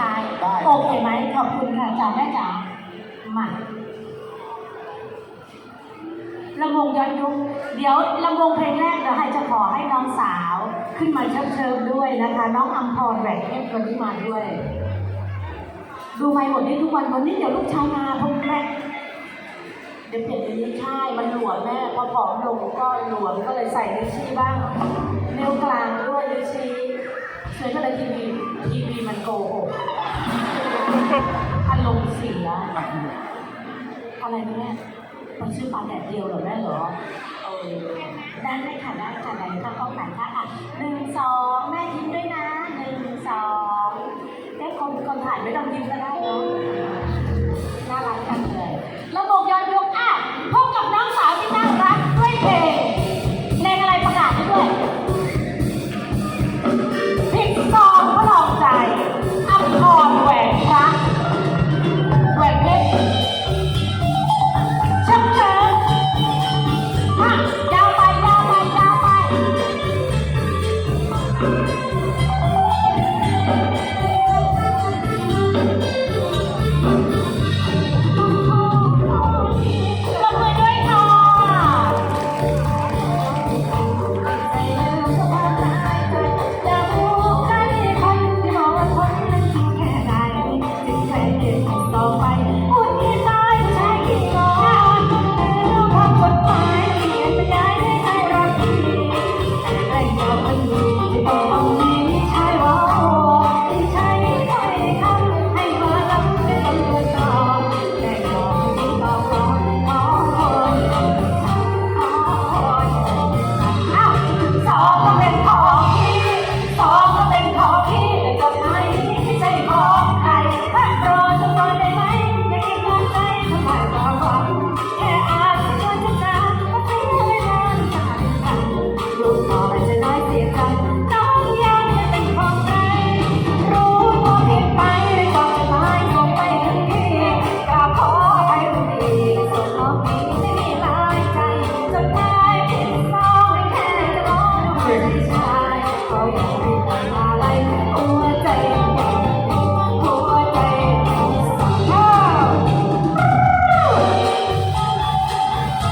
ท้าย ได้ โอเคไหมขอบคุณค่ะจ๋าแม่จ๋ามาลำวงย้อนยุคเดี๋ยวลำวงเพลงแรกเดี๋ยวให้จะขอให้น้องสาวขึ้นมาเชิญเชิญด้วยนะคะ น้องอัมพรแหวนเทพวันนี้มาด้วย ดูไม่หมดนี่ทุกวันวันนี้เดี๋ยวลูกชายมาพบแม่เดี๋ยวเปลี่ยนเป็นนิ้วช่ายมันหลวมแม่พอผอมลงก็หลวมก็เลยใส่นิ้วชี้บ้างนิ้วกลางด้วยนิ้วชี้เฉยก็เลยทีวีทีวีมันโกหก อารมณ์เสีย อะไรนะแม่มันชื่อปลาแดดเดียวเหรอแม่เหรอ เออ ได้ไหมค่ะได้ค่ะไหนค่ะกล้องไหนคะอะหนึ่งสองแม่ยิ้มด้วยนะหนึ่งสองเอ๊ะคนคนถ่ายไม่ต้องยิ้มก็ได้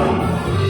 Oh,